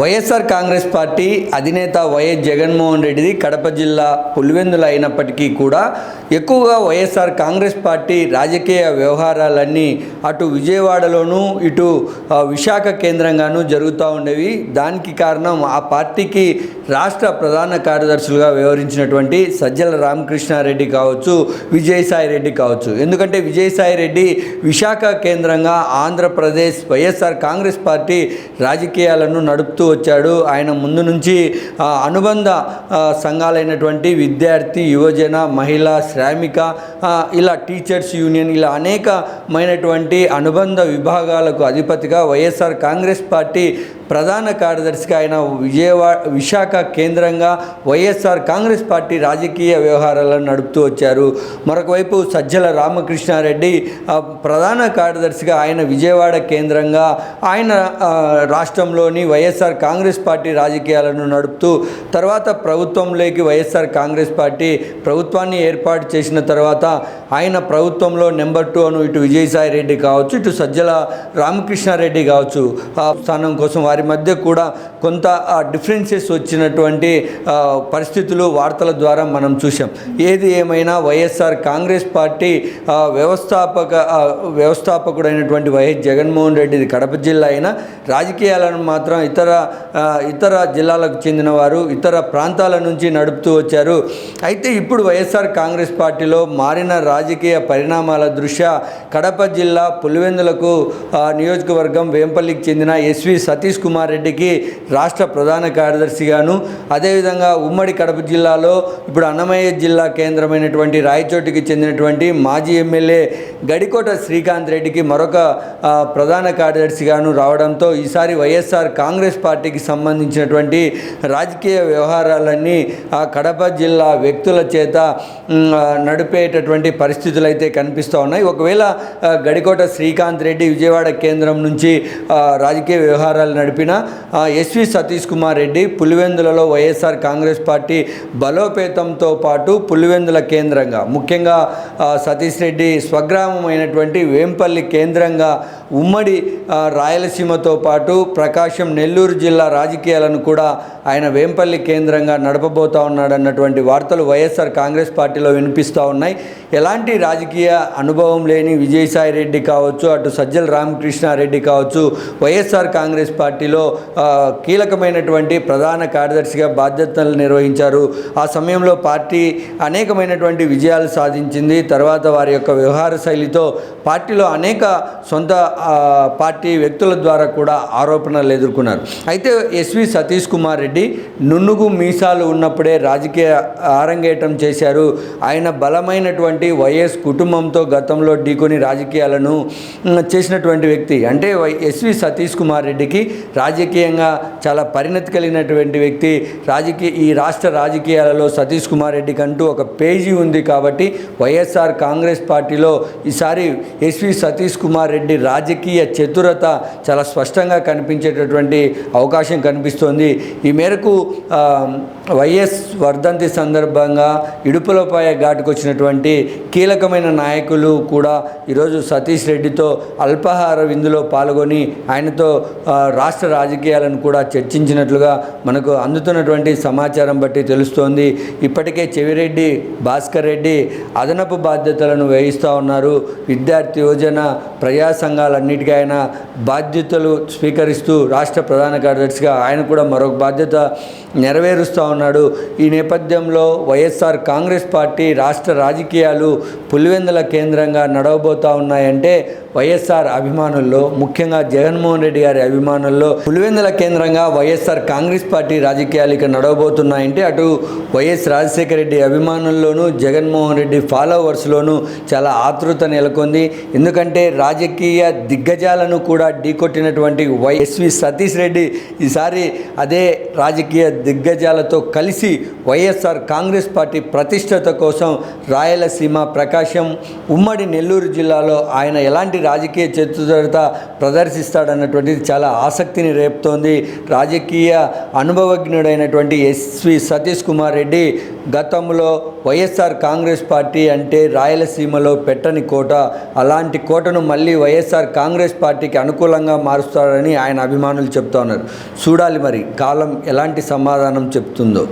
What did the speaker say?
YSR Congress party అధినేత YS Jaganmohan రెడ్డిది కడప జిల్లా పులివెందులు అయినప్పటికీ కూడా ఎక్కువగా వైఎస్ఆర్ కాంగ్రెస్ పార్టీ రాజకీయ వ్యవహారాలన్నీ అటు విజయవాడలోనూ ఇటు విశాఖ కేంద్రంగానూ జరుగుతూ ఉండేవి. దానికి కారణం ఆ పార్టీకి రాష్ట్ర ప్రధాన కార్యదర్శులుగా వ్యవహరించినటువంటి సజ్జల రామకృష్ణారెడ్డి కావచ్చు విజయసాయి రెడ్డి కావచ్చు. ఎందుకంటే విజయసాయి రెడ్డి విశాఖ కేంద్రంగా ఆంధ్రప్రదేశ్ వైఎస్ఆర్ కాంగ్రెస్ పార్టీ రాజకీయాలను నడుపుతూ వచ్చాడు. ఆయన ముందు నుంచి అనుబంధ సంఘాలైనటువంటి విద్యార్థి యువజన మహిళ శ్రామిక ఇలా టీచర్స్ యూనియన్ ఇలా అనేకమైనటువంటి అనుబంధ విభాగాలకు అధిపతిగా వైఎస్ఆర్ కాంగ్రెస్ పార్టీ ప్రధాన కార్యదర్శిగా ఆయన విజయవాడ విశాఖ కేంద్రంగా వైఎస్ఆర్ కాంగ్రెస్ పార్టీ రాజకీయ వ్యవహారాలను నడుపుతూ వచ్చారు. మరొకవైపు సజ్జల రామకృష్ణారెడ్డి ప్రధాన కార్యదర్శిగా ఆయన విజయవాడ కేంద్రంగా ఆయన రాష్ట్రంలోని వైఎస్ఆర్ కాంగ్రెస్ పార్టీ రాజకీయాలను నడుపుతూ తర్వాత ప్రభుత్వంలోకి వైఎస్ఆర్ కాంగ్రెస్ పార్టీ ప్రభుత్వాన్ని ఏర్పాటు చేసిన తర్వాత ఆయన ప్రభుత్వంలో నెంబర్ టూ అను ఇటు విజయసాయి రెడ్డి కావచ్చు ఇటు సజ్జల రామకృష్ణారెడ్డి కావచ్చు ఆ స్థానం కోసం వారి మధ్య కూడా కొంత డిఫరెన్సెస్ వచ్చినటువంటి పరిస్థితులు వార్తల ద్వారా మనం చూసాం ఏది ఏమైనా వైఎస్ఆర్ కాంగ్రెస్ పార్టీ వ్యవస్థాపక వ్యవస్థాపకుడైనటువంటి వైఎస్ జగన్మోహన్ రెడ్డిది కడప జిల్లా అయినా రాజకీయాలను మాత్రం ఇతర ఇతర జిల్లాలకు చెందిన వారు ఇతర ప్రాంతాల నుంచి నడుపుతూ వచ్చారు. అయితే ఇప్పుడు వైఎస్ఆర్ కాంగ్రెస్ పార్టీలో మారిన రాజకీయ పరిణామాల దృష్ట్యా కడప జిల్లా పులివెందులకు నియోజకవర్గం వేంపల్లికి చెందిన ఎస్వి సతీష్ కుమార్ రెడ్డికి రాష్ట్ర ప్రధాన కార్యదర్శిగాను అదేవిధంగా ఉమ్మడి కడప జిల్లాలో ఇప్పుడు అన్నమయ్య జిల్లా కేంద్రమైనటువంటి రాయచోటికి చెందినటువంటి మాజీ ఎమ్మెల్యే గడికోట శ్రీకాంత్ రెడ్డికి మరొక ప్రధాన కార్యదర్శిగాను రావడంతో ఈసారి వైఎస్ఆర్ కాంగ్రెస్ పార్టీకి సంబంధించినటువంటి రాజకీయ వ్యవహారాలన్నీ ఆ కడప జిల్లా వ్యక్తుల చేత నడిపేటటువంటి పరిస్థితులు అయితే కనిపిస్తూ ఉన్నాయి. ఒకవేళ గడికోట శ్రీకాంత్ రెడ్డి విజయవాడ కేంద్రం నుంచి రాజకీయ వ్యవహారాలు నడిపిన ఎస్వి సతీష్ కుమార్ రెడ్డి పులివెందులలో వైఎస్ఆర్ కాంగ్రెస్ పార్టీ బలోపేతంతో పాటు పులివెందుల కేంద్రంగా ముఖ్యంగా సతీష్ రెడ్డి స్వగ్రామ అయినటువంటి వేంపల్లి కేంద్రంగా ఉమ్మడి రాయలసీమతో పాటు ప్రకాశం నెల్లూరు జిల్లా రాజకీయాలను కూడా ఆయన వేంపల్లి కేంద్రంగా నడపబోతా ఉన్నాడన్నటువంటి వార్తలు వైఎస్ఆర్ కాంగ్రెస్ పార్టీలో వినిపిస్తూ ఉన్నాయి. ఎలాంటి రాజకీయ అనుభవం లేని విజయసాయి రెడ్డి కావచ్చు అటు సజ్జల రామకృష్ణారెడ్డి కావచ్చు వైఎస్ఆర్ కాంగ్రెస్ పార్టీలో కీలకమైనటువంటి ప్రధాన కార్యదర్శిగా బాధ్యతలు నిర్వహించారు. ఆ సమయంలో పార్టీ అనేకమైనటువంటి విజయాలు సాధించింది. తర్వాత వారి యొక్క వ్యవహార శైలి శైలితో పార్టీలో అనేక సొంత పార్టీ వ్యక్తుల ద్వారా కూడా ఆరోపణలు ఎదుర్కొన్నారు. అయితే ఎస్వి సతీష్ కుమార్ రెడ్డి నున్నుగు మీసాలు ఉన్నప్పుడే రాజకీయ ఆరంగేటం చేశారు. ఆయన బలమైనటువంటి వైఎస్ కుటుంబంతో గతంలో ఢీకొని రాజకీయాలను చేసినటువంటి వ్యక్తి. అంటే వై- ఎస్వి సతీష్ కుమార్ రెడ్డికి రాజకీయంగా చాలా పరిణతి కలిగినటువంటి వ్యక్తి. రాజకీయ ఈ రాష్ట్ర రాజకీయాలలో సతీష్ కుమార్ రెడ్డికి అంటూ ఒక పేజీ ఉంది కాబట్టి వైఎస్ఆర్ కాంగ్రెస్ పార్టీలో ఈసారి ఎస్వి సతీష్ కుమార్ రెడ్డి రాజకీయ చతురత చాలా స్పష్టంగా కనిపించేటటువంటి అవకాశం కనిపిస్తోంది. ఈ మేరకు వైఎస్ వర్ధంతి సందర్భంగా ఇడుపులపాయ ఘాటుకు వచ్చినటువంటి కీలకమైన నాయకులు కూడా ఈరోజు సతీష్ రెడ్డితో అల్పాహార విందులో పాల్గొని ఆయనతో రాష్ట్ర రాజకీయాలను కూడా చర్చించినట్లుగా మనకు అందుతున్నటువంటి సమాచారం బట్టి తెలుస్తోంది. ఇప్పటికే చెవిరెడ్డి భాస్కర్ రెడ్డి అదనపు బాధ్యతలను వహిస్తూ ఉన్నారు. విద్యార్థి యువజన ప్రజా సంఘాలన్నిటికీ ఆయన బాధ్యతలు స్వీకరిస్తూ రాష్ట్ర ప్రధాన కార్యదర్శిగా ఆయన కూడా మరొక బాధ్యత నెరవేరుస్తూ ఉన్నాడు. ఈ నేపథ్యంలో వైఎస్ఆర్ కాంగ్రెస్ పార్టీ రాష్ట్ర రాజకీయాలు పులివెందుల కేంద్రంగా నడవబోతూ ఉన్నాయంటే వైఎస్ఆర్ అభిమానుల్లో ముఖ్యంగా జగన్మోహన్ రెడ్డి గారి అభిమానుల్లో పులివెందుల కేంద్రంగా వైఎస్ఆర్ కాంగ్రెస్ పార్టీ రాజకీయాలు ఇక నడవబోతున్నాయంటే అటు వైఎస్ రాజశేఖర రెడ్డి అభిమానుల్లోనూ జగన్మోహన్ రెడ్డి ఫాలోవర్స్లోనూ చాలా ఆతృత నెలకొంది. ఎందుకంటే రాజకీయ దిగ్గజాలను కూడా ఢీకొట్టినటువంటి వైఎస్వి సతీష్ రెడ్డి ఈసారి అదే రాజకీయ దిగ్గజాలతో కలిసి వైఎస్ఆర్ కాంగ్రెస్ పార్టీ ప్రతిష్టత కోసం రాయలసీమ ప్రకాశం ఉమ్మడి నెల్లూరు జిల్లాలో ఆయన ఎలాంటి రాజకీయ చతురత ప్రదర్శిస్తాడన్నటువంటిది చాలా ఆసక్తిని రేపుతోంది. రాజకీయ అనుభవజ్ఞుడైనటువంటి ఎస్వి సతీష్ కుమార్ రెడ్డి గతంలో వైఎస్ఆర్ కాంగ్రెస్ పార్టీ అంటే రాయలసీమలో పెట్టని కోట. అలాంటి కోటను మళ్ళీ వైఎస్ఆర్ కాంగ్రెస్ పార్టీకి అనుకూలంగా మారుస్తారని ఆయన అభిమానులు చెప్తా ఉన్నారు. చూడాలి మరి కాలం ఎలాంటి సమాధానం చెప్తుందో.